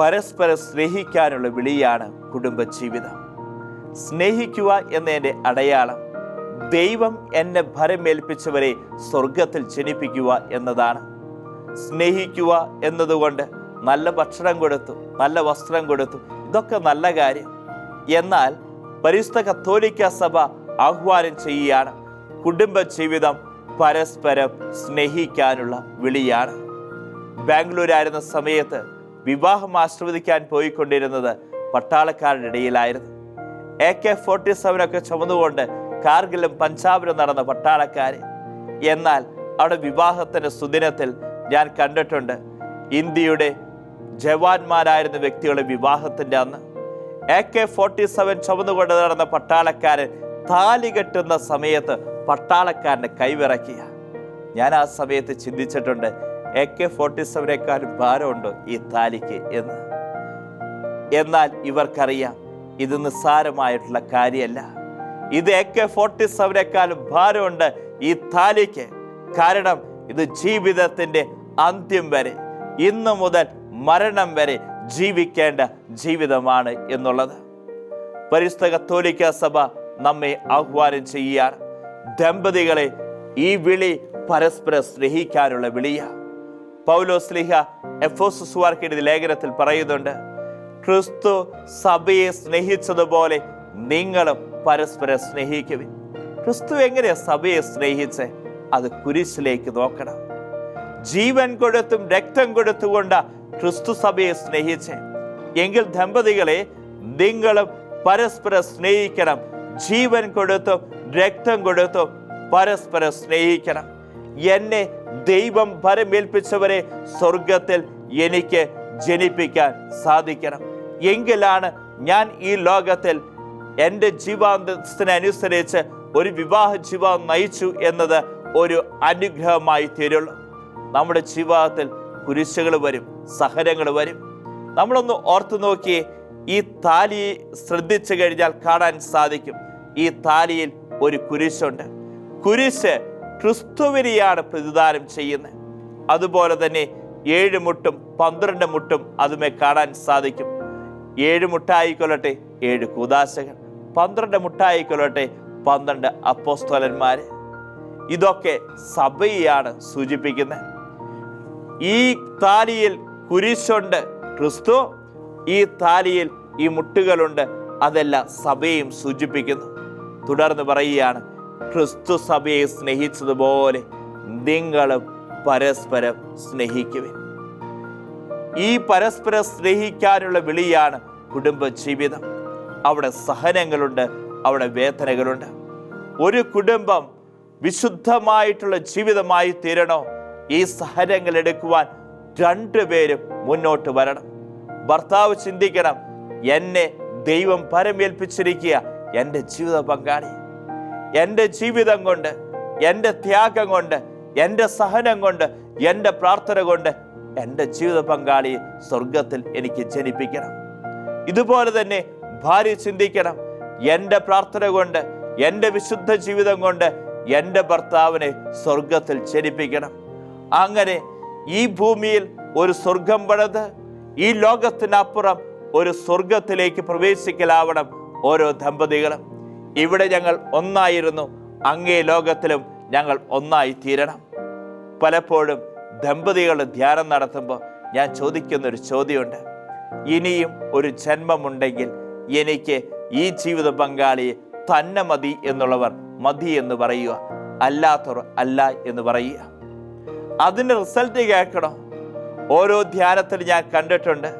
പരസ്പരം സ്നേഹിക്കാനുള്ള വിളിയാണ് കുടുംബജീവിതം. സ്നേഹിക്കുക എന്നതിന്റെ അടയാളം ദൈവം എന്നെ ഭരമേൽപ്പിച്ചവരെ സ്വർഗത്തിൽ ജനിപ്പിക്കുക എന്നതാണ്. സ്നേഹിക്കുക എന്നതുകൊണ്ട് നല്ല ഭക്ഷണം കൊടുത്തു നല്ല വസ്ത്രം കൊടുത്തു ഇതൊക്കെ നല്ല കാര്യം. എന്നാൽ പരിശുദ്ധ കത്തോലിക്ക സഭ ആഹ്വാനം ചെയ്യുകയാണ് കുടുംബജീവിതം പരസ്പരം സ്നേഹിക്കാനുള്ള വിളിയാണ്. ബാംഗ്ലൂരായിരുന്ന സമയത്ത് വിവാഹം ആസ്വദിക്കാൻ പോയിക്കൊണ്ടിരുന്നത് പട്ടാളക്കാരുടെ ഇടയിലായിരുന്നു. എ കെ ഫോർട്ടി സെവനൊക്കെ ചുമന്നുകൊണ്ട് കാർഗിലും പഞ്ചാബിലും നടന്ന പട്ടാളക്കാർ എന്നാൽ അവിടെ വിവാഹത്തിന്റെ സുദിനത്തിൽ ഞാൻ കണ്ടിട്ടുണ്ട് ഇന്ത്യയുടെ ജവാന്മാരായിരുന്ന വ്യക്തികളുടെ വിവാഹത്തിന്റെ അന്ന്. എ കെ ഫോർട്ടി സെവൻ ചുമന്നുകൊണ്ട് നടന്ന പട്ടാളക്കാരൻ താലി കെട്ടുന്ന സമയത്ത് പട്ടാളക്കാരന്റെ കൈവിറക്കിയ. ഞാൻ ആ സമയത്ത് ചിന്തിച്ചിട്ടുണ്ട് എ കെ ഫോർട്ടി സെവനേക്കാളും ഭാരമുണ്ട് ഈ താലിക്ക് എന്ന്. എന്നാൽ ഇവർക്കറിയാം ഇത് നിസ്സാരമായിട്ടുള്ള കാര്യമല്ല. ഇത് എ കെ ഫോർട്ടി സെവനേക്കാളും ഭാരമുണ്ട് ഈ താലിക്ക്. കാരണം ഇത് ജീവിതത്തിന്റെ അന്ത്യം വരെ ഇന്നു മുതൽ മരണം വരെ ജീവിക്കേണ്ട ജീവിതമാണ് എന്നുള്ളത്. പരിശുദ്ധ കത്തോലിക്ക സഭ നമ്മെ ആഹ്വാനം ചെയ്യുകയാണ്. ദമ്പതികളെ ഈ വിളി പരസ്പരം സ്നേഹിക്കാനുള്ള വിളിയ പൗലോ സ്ലിഹ എഫോസ് സുവാർക്കിയുടെ ലേഖനത്തിൽ പറയുന്നുണ്ട് ക്രിസ്തു സഭയെ സ്നേഹിച്ചതുപോലെ നിങ്ങളും പരസ്പരം സ്നേഹിക്കുവിൻ. ക്രിസ്തു എങ്ങനെയാ സഭയെ സ്നേഹിച്ച്? അത് കുരിശിലേക്ക് നോക്കണം. ജീവൻ കൊടുത്തും രക്തം കൊടുത്തുകൊണ്ട് ക്രിസ്തു സഭയെ സ്നേഹിച്ച്. എങ്കിൽ ദമ്പതികളെ നിങ്ങളും പരസ്പരം സ്നേഹിക്കണം. ജീവൻ കൊടുത്തും രക്തം കൊടുത്തും പരസ്പരം സ്നേഹിക്കണം. എന്നെ ദൈവം ഭരമേൽപ്പിച്ചവരെ സ്വർഗത്തിൽ എനിക്ക് ജനിപ്പിക്കാൻ സാധിക്കണം. എങ്കിലാണ് ഞാൻ ഈ ലോകത്തിൽ എന്റെ ജീവാന്തത്തിനനുസരിച്ച് ഒരു വിവാഹ ജീവിതം നയിച്ചു എന്നത് ഒരു അനുഗ്രഹമായി തീരുള്ളൂ. നമ്മുടെ ജീവിതത്തിൽ കുരിശുകൾ വരും സഹനങ്ങൾ വരും. നമ്മളൊന്ന് ഓർത്തു നോക്കി ഈ താലി ശ്രദ്ധിച്ചു കഴിഞ്ഞാൽ കാണാൻ സാധിക്കും. ഈ താലിയിൽ ഒരു കുരിശുണ്ട്. കുരിശ് ക്രിസ്തുവിനെയാണ് പ്രതിദാനം ചെയ്യുന്നത്. അതുപോലെ തന്നെ ഏഴ് മുട്ടും പന്ത്രണ്ട് മുട്ടും അതുമേ കാണാൻ സാധിക്കും. ഏഴ് മുട്ടായിക്കൊള്ളട്ടെ ഏഴ് കൂതാശകൾ പന്ത്രണ്ട് മുട്ടായിക്കൊള്ളട്ടെ പന്ത്രണ്ട് അപ്പോസ്തോലന്മാർ ഇതൊക്കെ സഭയാണ് സൂചിപ്പിക്കുന്നത്. ഈ താലിയിൽ കുരിശുണ്ട് ക്രിസ്തു ഈ താലിയിൽ ഈ മുട്ടുകളുണ്ട് അതെല്ലാം സഭയും സൂചിപ്പിക്കുന്നു. തുടർന്ന് പറയുകയാണ് ക്രിസ്തു സഭയെ സ്നേഹിച്ചതുപോലെ നിങ്ങളും പരസ്പരം സ്നേഹിക്കുവിൻ. ഈ പരസ്പരം സ്നേഹിക്കാനുള്ള വിളിയാണ് കുടുംബജീവിതം. അവിടെ സഹനങ്ങളുണ്ട് അവിടെ വേദനകളുണ്ട്. ഒരു കുടുംബം വിശുദ്ധമായിട്ടുള്ള ജീവിതമായി തീരണോ? ഈ സഹനങ്ങൾ എടുക്കുവാൻ രണ്ടുപേരും മുന്നോട്ട് വരണം. ഭർത്താവ് ചിന്തിക്കണം എന്നെ ദൈവം പരമേൽപ്പിച്ചിരിക്കുക എന്റെ ജീവിത പങ്കാളി എന്റെ ജീവിതം കൊണ്ട് എന്റെ ത്യാഗം കൊണ്ട് എന്റെ സഹനം കൊണ്ട് എന്റെ പ്രാർത്ഥന കൊണ്ട് എന്റെ ജീവിത പങ്കാളിയെ സ്വർഗത്തിൽ എനിക്ക് ജനിപ്പിക്കണം. ഇതുപോലെ തന്നെ ഭാര്യ ചിന്തിക്കണം. എന്റെ പ്രാർത്ഥന കൊണ്ട് എന്റെ വിശുദ്ധ ജീവിതം കൊണ്ട് എന്റെ ഭർത്താവിനെ സ്വർഗത്തിൽ ജനിപ്പിക്കണം. അങ്ങനെ ഈ ഭൂമിയിൽ ഒരു സ്വർഗം പണിത് ഈ ലോകത്തിനപ്പുറം ഒരു സ്വർഗത്തിലേക്ക് പ്രവേശിക്കലാവണം ഓരോ ദമ്പതികളും. ഇവിടെ ഞങ്ങൾ ഒന്നായിരുന്നു. അങ്ങേ ലോകത്തിലും ഞങ്ങൾ ഒന്നായി തീരണം. പലപ്പോഴും ദമ്പതികൾ ധ്യാനം നടത്തുമ്പോൾ ഞാൻ ചോദിക്കുന്ന ഒരു ചോദ്യമുണ്ട്. ഇനിയും ഒരു ജന്മമുണ്ടെങ്കിൽ എനിക്ക് ഈ ജീവിത പങ്കാളിയെ തന്നെ മതി എന്നുള്ളവർ മതി എന്ന് പറയുക. അല്ലാത്തവർ അല്ല എന്ന് പറയുക. അതിന്റെ റിസൾട്ട് കേൾക്കണം. ഓരോ ധ്യാനത്തിൽ ഞാൻ കണ്ടിട്ടുണ്ട്.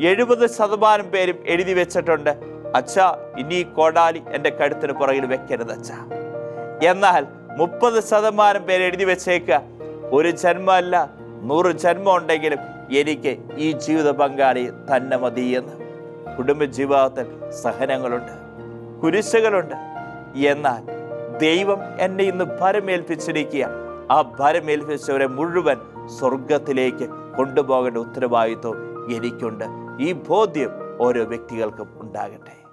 എഴുപത് ശതമാനം പേരും എഴുതി വെച്ചിട്ടുണ്ട്. അച്ഛാ ഇനി കോടാലി എന്റെ കഴുത്തിന് പുറകിൽ വെക്കരുത് അച്ഛ. എന്നാൽ മുപ്പത് ശതമാനം പേര് എഴുതി വെച്ചേക്കുക ഒരു ജന്മമല്ല നൂറ് ജന്മം ഉണ്ടെങ്കിലും എനിക്ക് ഈ ജീവിത പങ്കാളി തന്നെ മതി എന്ന്. കുടുംബ സഹനങ്ങളുണ്ട് കുരിശുകളുണ്ട്. എന്നാൽ ദൈവം എന്നെ ഇന്ന് ഭരമേൽപ്പിച്ചിരിക്കുക. ആ ഭരമേൽപ്പിച്ചവരെ മുഴുവൻ സ്വർഗത്തിലേക്ക് കൊണ്ടുപോകേണ്ട ഉത്തരവാദിത്വം എനിക്കുണ്ട്. ഈ ബോധ്യം ഓരോ വ്യക്തികൾക്കും ഉണ്ടാകട്ടെ.